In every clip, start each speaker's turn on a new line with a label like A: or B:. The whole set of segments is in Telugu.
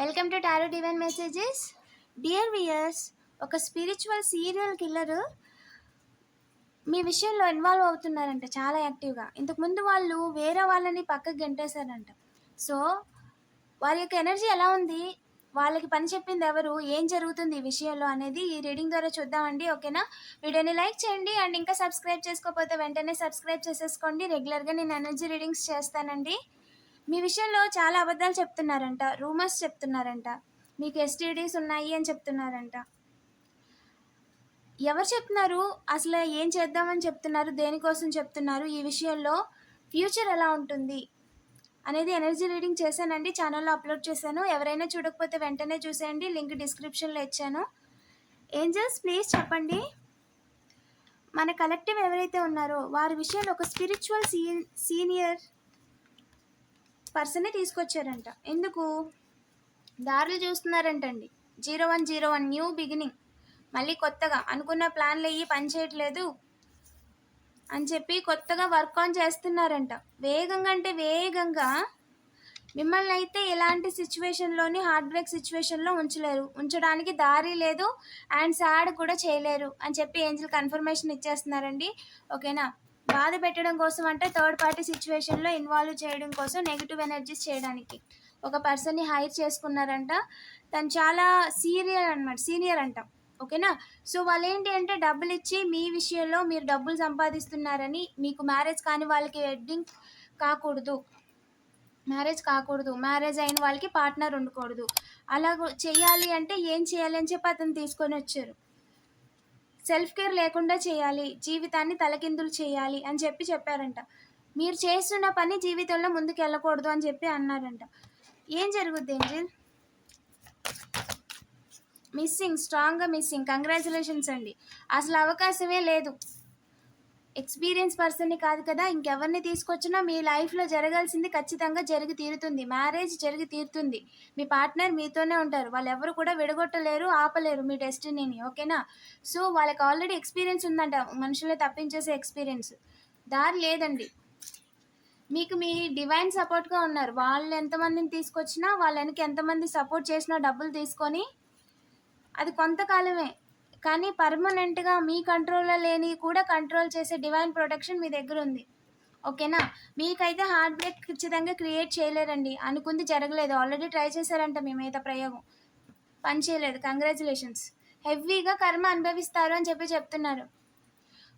A: Welcome to tarot divine messages dear viewers ఒక స్పిరిచువల్ సీరియల్ కిల్లర్ మీ విషయంలో ఇన్వాల్వ్ అవుతున్నారంట చాలా యాక్టివ్గా ఇంతకుముందు వాళ్ళు వేరే వాళ్ళని పక్కకు గెంటేశారంట. సో వారి యొక్క ఎనర్జీ ఎలా ఉంది? వాళ్ళకి పని చెప్పింది ఎవరు? ఏం జరుగుతుంది ఈ విషయంలో అనేది ఈ రీడింగ్ ద్వారా చూద్దామండి ఓకేనా వీడియోని లైక్ చేయండి అండ్ ఇంకా సబ్స్క్రైబ్ చేసుకోకపోతే వెంటనే సబ్స్క్రైబ్ చేసేసుకోండి. రెగ్యులర్గా నేను ఎనర్జీ రీడింగ్స్ చేస్తానండి. మీ విషయంలో చాలా అబద్ధాలు చెప్తున్నారంట రూమర్స్ చెప్తున్నారంట మీకు ఎస్టీడీస్ ఉన్నాయి అని చెప్తున్నారంట. ఎవరు చెప్తున్నారు? అసలు ఏం చేద్దామని చెప్తున్నారు? దేనికోసం చెప్తున్నారు? ఈ విషయంలో ఫ్యూచర్ ఎలా ఉంటుంది? అనేది ఎనర్జీ రీడింగ్ చేశానండి. ఛానల్లో అప్లోడ్ చేశాను. ఎవరైనా చూడకపోతే వెంటనే చూసేయండి. లింక్ డిస్క్రిప్షన్లో ఇచ్చాను. ఏంజల్స్ ప్లీజ్ చెప్పండి. మన కలెక్టివ్ ఎవరైతే ఉన్నారో వారి విషయంలో ఒక స్పిరిచువల్ సీ సీనియర్ పర్సనే తీసుకొచ్చారంట. ఎందుకు? దారులు చూస్తున్నారంటండి. Zero one zero one new beginning. మళ్ళీ కొత్తగా అనుకున్న ప్లాన్లు అయ్యి పనిచేయట్లేదు అని చెప్పి కొత్తగా వర్క్ ఆన్ చేస్తున్నారంట. వేగంగా అంటే వేగంగా మిమ్మల్ని అయితే ఎలాంటి సిచ్యువేషన్లోని హార్ట్ బ్రేక్ సిచ్యువేషన్లో ఉంచలేరు. ఉంచడానికి దారి లేదు. అండ్ సాడ్ కూడా చేయలేరు అని చెప్పి ఏంజిల్ కన్ఫర్మేషన్ ఇచ్చేస్తున్నారండి. ఓకేనా బాధ పెట్టడం కోసం అంటే థర్డ్ పార్టీ సిచ్యువేషన్లో ఇన్వాల్వ్ చేయడం కోసం నెగిటివ్ ఎనర్జీస్ చేయడానికి. ఒక పర్సన్ని హైర్ చేసుకున్నారంట. తను చాలా సీరియర్ అనమాట సీనియర్ అంట. ఓకేనా సో వాళ్ళు ఏంటి అంటే డబ్బులు ఇచ్చి మీ విషయంలో మీరు డబ్బులు సంపాదిస్తున్నారని మీకు మ్యారేజ్ కాని వాళ్ళకి వెడ్డింగ్ కాకూడదు. మ్యారేజ్ కాకూడదు. మ్యారేజ్ అయిన వాళ్ళకి పార్ట్నర్ ఉండకూడదు. అలా చేయాలి అంటే ఏం చేయాలి అని చెప్పి అతను తీసుకొని వచ్చారు. సెల్ఫ్ కేర్ లేకుండా చేయాలి జీవితాన్ని తలకిందులు చేయాలి అని చెప్పి చెప్పారంట. మీరు చేస్తున్న పని జీవితంలో ముందుకు వెళ్ళకూడదు అని చెప్పి అన్నారంట. ఏం జరుగుద్ది ఏంజిల్? మిస్సింగ్ స్ట్రాంగ్గా మిస్సింగ్ కంగ్రాచులేషన్స్ అండి. అసలు అవకాశమే లేదు. ఎక్స్పీరియన్స్ పర్సన్ని కాదు కదా ఇంకెవరిని తీసుకొచ్చినా మీ లైఫ్లో జరగాల్సింది ఖచ్చితంగా జరిగి తీరుతుంది. మ్యారేజ్ జరిగి తీరుతుంది. మీ పార్ట్నర్ మీతోనే ఉంటారు. వాళ్ళు ఎవరు కూడా విడగొట్టలేరు ఆపలేరు మీ డెస్టినీని ఓకేనా? సో వాళ్ళకి ఆల్రెడీ ఎక్స్పీరియన్స్ ఉందంట. మనుషులే తప్పించేసే ఎక్స్పీరియన్స్. దారి లేదండి. మీకు మీ డివైన్ సపోర్ట్గా ఉన్నారు. వాళ్ళు ఎంతమందిని తీసుకొచ్చినా వాళ్ళ వెనక ఎంతమంది సపోర్ట్ చేసినా డబ్బులు తీసుకొని అది కొంతకాలమే. కానీ పర్మనెంట్గా మీ కంట్రోల్లో లేని కూడా కంట్రోల్ చేసే డివైన్ ప్రొటెక్షన్ మీ దగ్గర ఉంది. ఓకేనా? మీకైతే హార్ట్ బ్రేక్ ఖచ్చితంగా క్రియేట్ చేయలేరండి. అనుకుంది జరగలేదు. ఆల్రెడీ ట్రై చేశారంట మీ మీద ప్రయోగం. పని చేయలేదు. కంగ్రాచులేషన్స్. హెవీగా కర్మ అనుభవిస్తారు అని చెప్పి చెప్తున్నారు.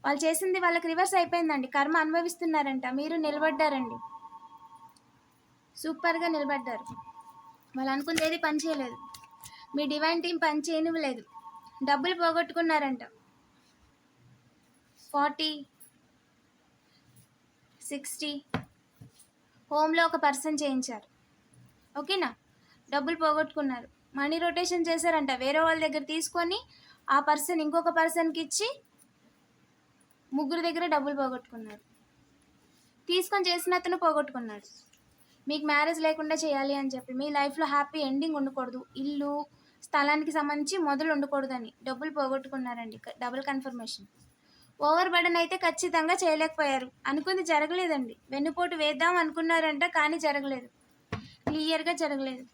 A: వాళ్ళు చేసింది వాళ్ళకి రివర్స్ అయిపోయిందండి. కర్మ అనుభవిస్తున్నారంట. మీరు నిలబడ్డారండి. సూపర్గా నిలబడ్డారు. వాళ్ళు అనుకుంది ఏది పని చేయలేదు. మీ డివైన్ టీం పని చేయనివ్వలేదు. డబ్బులు పోగొట్టుకున్నారంట. ఫార్టీ సిక్స్టీ హోమ్లో ఒక పర్సన్ చేయించారు. ఓకేనా? డబ్బులు పోగొట్టుకున్నారు. మనీ రొటేషన్ చేశారంట. వేరే వాళ్ళ దగ్గర తీసుకొని ఆ పర్సన్ ఇంకొక పర్సన్కి ఇచ్చి ముగ్గురు దగ్గర డబ్బులు పోగొట్టుకున్నారు. తీసుకొని చేసిన అతను పోగొట్టుకున్నాడు. మీకు మ్యారేజ్ లేకుండా చేయాలి అని చెప్పి మీ లైఫ్లో హ్యాపీ ఎండింగ్ ఉండకూడదు. ఇల్లు స్థలానికి సంబంధించి మొదలు ఉండకూడదని డబ్బులు పోగొట్టుకున్నారండి. Double confirmation. ఓవర్ బర్డన్ అయితే ఖచ్చితంగా చేయలేకపోయారు. అనుకుంది జరగలేదండి. వెన్నుపోటు వేద్దాం అనుకున్నారంట కానీ జరగలేదు. క్లియర్గా జరగలేదు.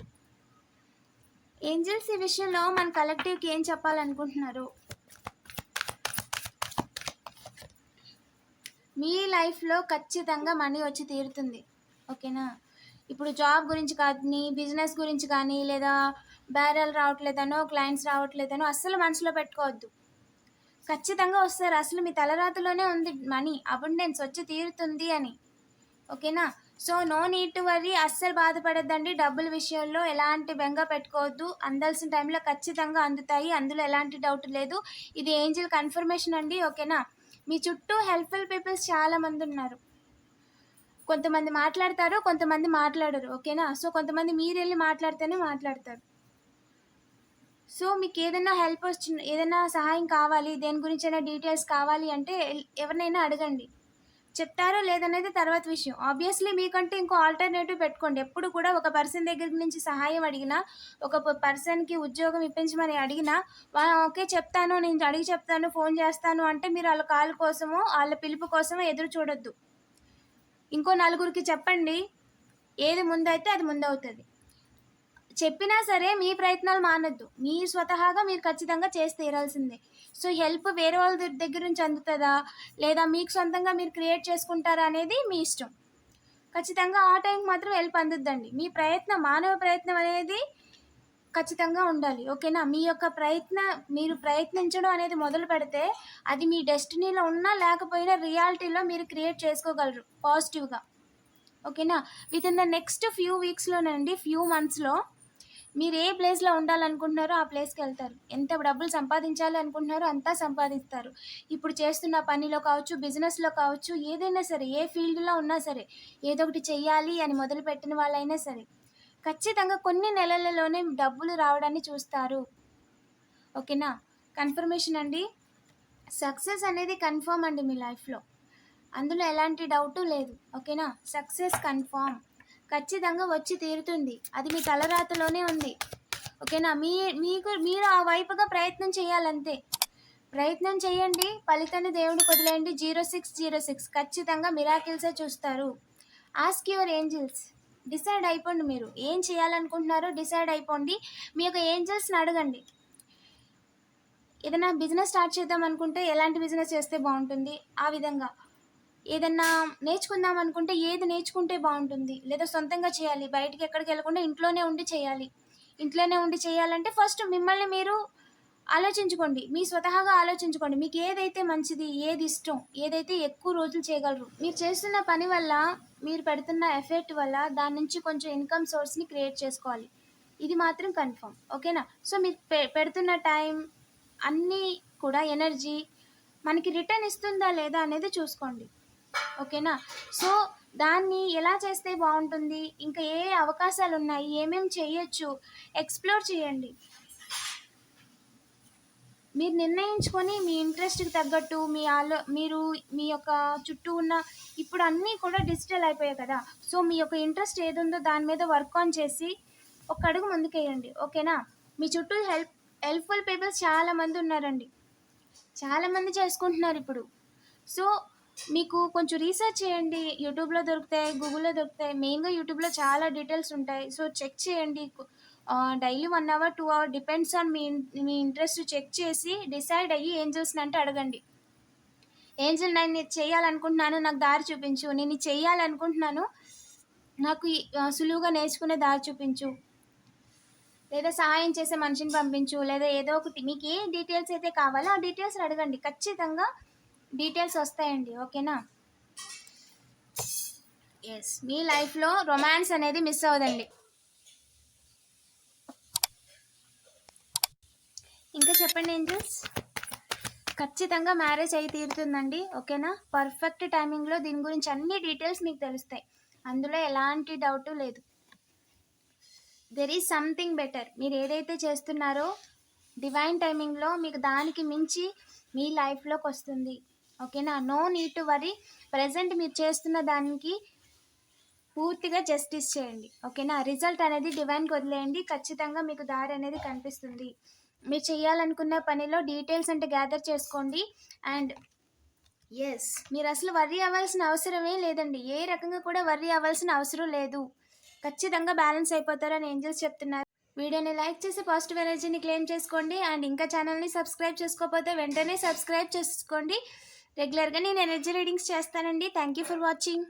A: ఏంజల్స్ ఈ విషయంలో మన కలెక్టివ్కి ఏం చెప్పాలనుకుంటున్నారు? మీ లైఫ్లో ఖచ్చితంగా మనీ వచ్చి తీరుతుంది. ఓకేనా? ఇప్పుడు జాబ్ గురించి కానీ బిజినెస్ గురించి కానీ లేదా బేరాలు రావట్లేదనో క్లయింట్స్ రావట్లేదనో అస్సలు మనసులో పెట్టుకోవద్దు. ఖచ్చితంగా వస్తారు. అసలు మీ తలరాతలోనే ఉంది మనీ. అబండెన్స్ వచ్చి తీరుతుంది అని. ఓకేనా? So no need to worry అస్సలు బాధపడద్దండి. డబ్బుల విషయంలో ఎలాంటి బెంగ పెట్టుకోవద్దు. అందాల్సిన టైంలో ఖచ్చితంగా అందుతాయి. అందులో ఎలాంటి డౌట్ లేదు. ఇది ఏంజిల్ కన్ఫర్మేషన్ అండి. ఓకేనా? మీ చుట్టూ హెల్ప్ఫుల్ పీపుల్స్ చాలామంది ఉన్నారు. కొంతమంది మాట్లాడతారు కొంతమంది మాట్లాడరు. ఓకేనా? సో కొంతమంది మీరు వెళ్ళి మాట్లాడితేనే మాట్లాడతారు. సో మీకు ఏదైనా హెల్ప్ వచ్చిన ఏదైనా సహాయం కావాలి దేని గురించి అయినా డీటెయిల్స్ కావాలి అంటే ఎవరినైనా అడగండి. చెప్తారో లేదనేది తర్వాత విషయం. ఆబ్వియస్లీ మీకంటే ఇంకో ఆల్టర్నేటివ్ పెట్టుకోండి. ఎప్పుడు కూడా ఒక పర్సన్ దగ్గర నుంచి సహాయం అడిగినా ఒక పర్సన్కి ఉద్యోగం ఇప్పించమని అడిగినా ఓకే చెప్తాను నేను అడిగి చెప్తాను ఫోన్ చేస్తాను అంటే మీరు వాళ్ళ కాల్ కోసమో వాళ్ళ పిలుపు కోసమో ఎదురు చూడొద్దు. ఇంకో నలుగురికి చెప్పండి. ఏది ముందైతే అది ముందవుతుంది. చెప్పినా సరే మీ ప్రయత్నాలు మానద్దు. మీ స్వతహాగా మీరు ఖచ్చితంగా చేసి తీరాల్సిందే. సో హెల్ప్ వేరే వాళ్ళ దగ్గర నుంచి అందుతుందా? లేదా మీకు సొంతంగా మీరు క్రియేట్ చేసుకుంటారా అనేది మీ ఇష్టం. ఖచ్చితంగా ఆ టైంకి మాత్రం హెల్ప్ అందుద్దండి. మీ ప్రయత్నం మానవ ప్రయత్నం అనేది ఖచ్చితంగా ఉండాలి. ఓకేనా? మీ యొక్క ప్రయత్న మీరు ప్రయత్నించడం అనేది మొదలు పెడితే అది మీ డెస్టినీలో ఉన్నా లేకపోయినా రియాలిటీలో మీరు క్రియేట్ చేసుకోగలరు పాజిటివ్గా. ఓకేనా? With in the next few వీక్స్లోనండి ఫ్యూ మంత్స్లో మీరు ఏ ప్లేస్లో ఉండాలనుకుంటున్నారో ఆ ప్లేస్కి వెళ్తారు. ఎంత డబ్బులు సంపాదించాలి అనుకుంటున్నారో అంతా సంపాదిస్తారు. ఇప్పుడు చేస్తున్న పనిలో కావచ్చు బిజినెస్లో కావచ్చు ఏదైనా సరే ఏ ఫీల్డ్లో ఉన్నా సరే ఏదో ఒకటి చెయ్యాలి అని మొదలుపెట్టిన వాళ్ళైనా సరే ఖచ్చితంగా కొన్ని నెలలలోనే డబ్బులు రావడాన్ని చూస్తారు. ఓకేనా? కన్ఫర్మేషన్ అండి. సక్సెస్ అనేది కన్ఫర్మ్ అండి మీ లైఫ్లో. అందులో ఎలాంటి డౌటు లేదు. ఓకేనా? Success confirm. ఖచ్చితంగా వచ్చి తీరుతుంది. అది మీ తలరాతలోనే ఉంది. ఓకేనా? మీ మీకు మీరు ఆ వైపుగా ప్రయత్నం చేయాలంతే. ప్రయత్నం చేయండి. ఫలితాన్ని దేవుడు వదిలేయండి జీరో సిక్స్ జీరో సిక్స్. ఖచ్చితంగా మిరాకిల్సే చూస్తారు. ఆస్క్ యువర్ ఏంజిల్స్ డిసైడ్ అయిపోండి మీరు. ఏం చేయాలనుకుంటున్నారో డిసైడ్ అయిపోండి. మీ యొక్క ఏంజల్స్ని అడగండి. ఏదైనా బిజినెస్ స్టార్ట్ చేద్దాం అనుకుంటే ఎలాంటి బిజినెస్ చేస్తే బాగుంటుంది? ఆ విధంగా. ఏదన్నా నేర్చుకుందాం అనుకుంటే ఏది నేర్చుకుంటే బాగుంటుంది? లేదా సొంతంగా చేయాలి. బయటికి ఎక్కడికి వెళ్ళకుండా ఇంట్లోనే ఉండి చేయాలి. ఇంట్లోనే ఉండి చేయాలంటే ఫస్ట్ మిమ్మల్ని మీరు ఆలోచించుకోండి. మీ స్వతహాగా ఆలోచించుకోండి. మీకు ఏదైతే మంచిది ఏది ఇష్టం ఏదైతే ఎక్కువ రోజులు చేయగలరు మీరు చేస్తున్న పని వల్ల మీరు పెడుతున్న ఎఫెక్ట్ వల్ల దాని నుంచి కొంచెం ఇన్కమ్ సోర్స్ని క్రియేట్ చేసుకోవాలి. ఇది మాత్రం కన్ఫర్మ్. ఓకేనా? సో మీరు పె పెడుతున్న టైం అన్నీ కూడా ఎనర్జీ మనకి రిటర్న్ ఇస్తుందా లేదా అనేది చూసుకోండి. ఓకేనా? సో దాన్ని ఎలా చేస్తే బాగుంటుంది? ఇంకా ఏ అవకాశాలు ఉన్నాయి? ఏమేమి చేయొచ్చు? ఎక్స్ప్లోర్ చేయండి. మీరు నిర్ణయించుకొని మీ ఇంట్రెస్ట్కి తగ్గట్టు మీ ఆలో మీరు మీ యొక్క చుట్టూ ఉన్న ఇప్పుడు అన్నీ కూడా డిజిటల్ అయిపోయాయి కదా. సో మీ యొక్క ఇంట్రెస్ట్ ఏది ఉందో దాని మీద వర్క్ ఆన్ చేసి ఒక అడుగు ముందుకేయండి. ఓకేనా? మీ చుట్టూ హెల్ప్ హెల్ప్ఫుల్ పీపుల్ చాలామంది ఉన్నారండి. చాలామంది చేసుకుంటున్నారు ఇప్పుడు. సో మీకు కొంచెం రీసెర్చ్ చేయండి. యూట్యూబ్లో దొరుకుతాయి గూగుల్లో దొరుకుతాయి. మెయిన్గా యూట్యూబ్లో చాలా డీటెయిల్స్ ఉంటాయి. సో చెక్ చేయండి. Daily one hour two hour depends on మీ మీ ఇంట్రెస్ట్ చెక్ చేసి డిసైడ్ అయ్యి ఏం అంటే అడగండి. ఏంజల్ నేను చేయాలనుకుంటున్నాను నాకు దారి చూపించు. నేను చేయాలనుకుంటున్నాను నాకు సులువుగా నేర్చుకునే దారి చూపించు. లేదా సహాయం చేసే మనిషిని పంపించు. లేదా ఏదో ఒకటి మీకు ఏ డీటెయిల్స్ అయితే కావాలో ఆ డీటెయిల్స్ అడగండి. ఖచ్చితంగా డీటెయిల్స్ వస్తాయండి. ఓకేనా? ఎస్ మీ లైఫ్లో రొమాన్స్ అనేది మిస్ అవ్వదండి. ఇంకా చెప్పండి ఏంజల్స్? ఖచ్చితంగా మ్యారేజ్ అయి తీరుతుందండి ఓకేనా? పర్ఫెక్ట్ టైమింగ్లో దీని గురించి అన్ని డీటెయిల్స్ మీకు తెలుస్తాయి. అందులో ఎలాంటి డౌట్ లేదు. దెర్ ఈజ్ సంథింగ్ బెటర్ మీరు ఏదైతే చేస్తున్నారో డివైన్ టైమింగ్లో మీకు దానికి మించి మీ లైఫ్లోకి వస్తుంది. ఓకేనా? No need to worry present మీరు చేస్తున్న దానికి పూర్తిగా జస్టిస్ చేయండి. ఓకేనా? రిజల్ట్ అనేది డివైన్కి వదిలేయండి. ఖచ్చితంగా మీకు దారి అనేది కనిపిస్తుంది. మీరు చేయాలనుకున్న పనిలో డీటెయిల్స్ అంటే గ్యాదర్ చేసుకోండి. అండ్ ఎస్ మీరు అసలు వర్రీ అవ్వాల్సిన అవసరమే లేదండి. ఏ రకంగా కూడా వర్రీ అవ్వాల్సిన అవసరం లేదు. ఖచ్చితంగా బ్యాలెన్స్ అయిపోతారని ఏంజల్స్ చెప్తున్నారు. వీడియోని లైక్ చేసి పాజిటివ్ ఎనర్జీని క్లెయిమ్ చేసుకోండి. అండ్ ఇంకా ఛానల్ని సబ్స్క్రైబ్ చేసుకోకపోతే వెంటనే సబ్స్క్రైబ్ చేసుకోండి. రెగ్యులర్గా నేను ఎనర్జీ రీడింగ్స్ చేస్తానండి. Thank you for watching